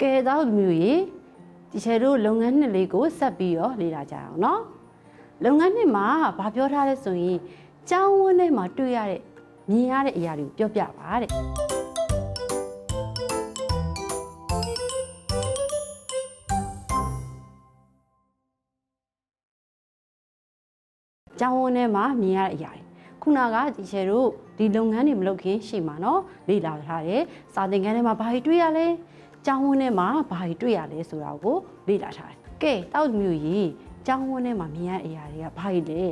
ကဲတော့မျိုးရေဒီချေတို့လုပ်ငန်းနှစ်လေးကိုဆက်ပြီးတော့လေ့လာကြအောင်နော်လုပ်ငန်းနှစ်မှာဘာပြောထားလဲဆိုရင်ကျောင်းဝန်းထဲမှာတွေ့ရတဲ့မြင်ရတဲ့အရာတွေကိုပြောပြပါတဲ့ကျောင်းဝန်းထဲမှာမြင်ရတဲ့အရာတွေခုနကဒီချေတို့ဒီလုပ်ငန်းတွေမလုပ်ခင်ရှိမှာနော်လေ့လာထားတယ်စာသင်ခန်းထဲမှာဘာတွေတွေ့ရလဲ ကျောင်းဝန်းထဲမှာဘာတွေတွေ့ရလဲဆိုတာကိုလေ့လာထားတယ်။ကဲတောက်မျိုးကြီးကျောင်းဝန်းထဲမှာမြင်ရတဲ့အရာတွေကဘာတွေလဲ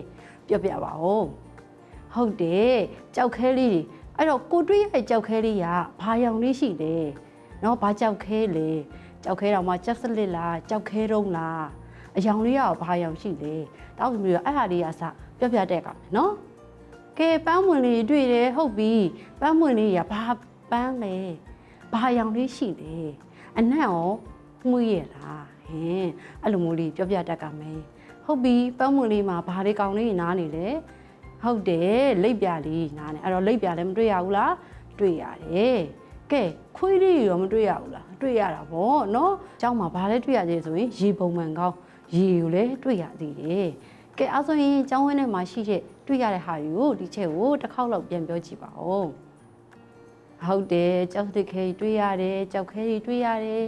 ပြောပြပါဦး။ဟုတ်တယ်ကြောက်ခဲလေးတွေအဲ့တော့ကိုတွေ့ရတဲ့ကြောက်ခဲလေးကဘာရောင်လေးရှိလဲ။နော်ဘာကြောက်ခဲလဲ။ကြောက်ခဲတော့မှချက်စလစ်လားကြောက်ခဲတုံးလား။အရောင်လေးကဘာရောင်ရှိလဲ။တောက်မျိုးအဲ့ဟာလေးကစပြောပြတဲ့ကောင်နော်။ကဲပန်းမွန်လေးတွေ့တယ်ဟုတ်ပြီ။ပန်းမွန်လေးကဘာပန်းလဲ။ ဘာရောင်လေးရှိလဲ။ အနံ့ရောမှုရလားဟင်အဲ့လိုမျိုးလေးပြောပြတတ်ကမယ်ဟုတ်ပြီပတ်မှုလေးမှာဘာတွေကောင်းလေးနားနေလဲဟုတ်တယ်လိပ်ပြလေးနားနေအဲ့တော့လိပ်ပြလည်းမတွေ့ရဘူးလားတွေ့ရတယ်ကဲခွေးလေးရောမတွေ့ရဘူးလားတွေ့ရတာဗောနော်เจ้าမှာဘာလဲတွေ့ရသေးဆိုရင်ရေပုံမှန်ကောင်းရေကိုလည်းတွေ့ရသေးတယ်ကဲအဲ့ဆိုရင်เจ้าဝင်းထဲမှာရှိတဲ့တွေ့ရတဲ့ဟာတွေကိုဒီချက်ကိုတစ်ခေါက်လောက်ပြန်ပြောကြည့်ပါဦး ဟုတ်တယ်ကြောက်တစ်ခဲတွေးရတယ်ကြောက်ခဲတွေတွေးရတယ်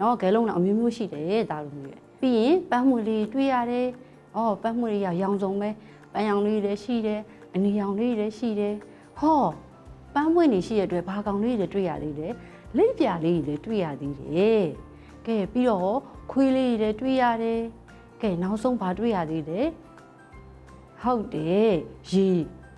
နော်ဂဲလုံးတော့အမျိုးမျိုးရှိတယ်ဒါလိုမျိုးပြီးရင်ပန်းမွေလေးတွေးရတယ်အော်ပန်းမွေလေးရရောင်စုံပဲပန်းရောင်လေးလည်းရှိတယ်အနီရောင်လေးလည်းရှိတယ်ဟောပန်းမွေနေရှိရတဲ့အတွက်ဘာကောင်လေးတွေတွေ့ရသေးတယ်လိပ်ပြလေးတွေလည်းတွေ့ရသေးတယ်ကဲပြီးတော့ခွေးလေးတွေလည်းတွေ့ရတယ်ကဲနောက်ဆုံးဘာတွေ့ရသေးလဲဟုတ်တယ်ရေ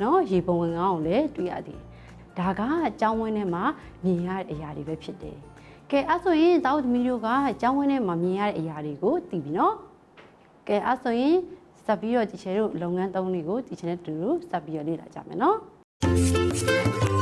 နော်ရေပုံဝင်ကောင်းကိုလည်းတွေ့ရသေးတယ် ဒါကအကြောင်းဝင်းထဲမှာမြင်ရတဲ့အရာတွေပဲဖြစ်တယ်။ကဲအဲ့ဆိုရင်တောက်သမီးတို့ကအကြောင်းဝင်းထဲမှာမြင်ရတဲ့အရာတွေကိုသိပြီနော်။ကဲအဲ့ဆိုရင်စပ်ပြီးတော့ဒီချေတို့လုပ်ငန်းသုံးလေးကိုဒီချေနဲ့တူတူစပ်ပြီးတော့လေ့လာကြမယ်နော်။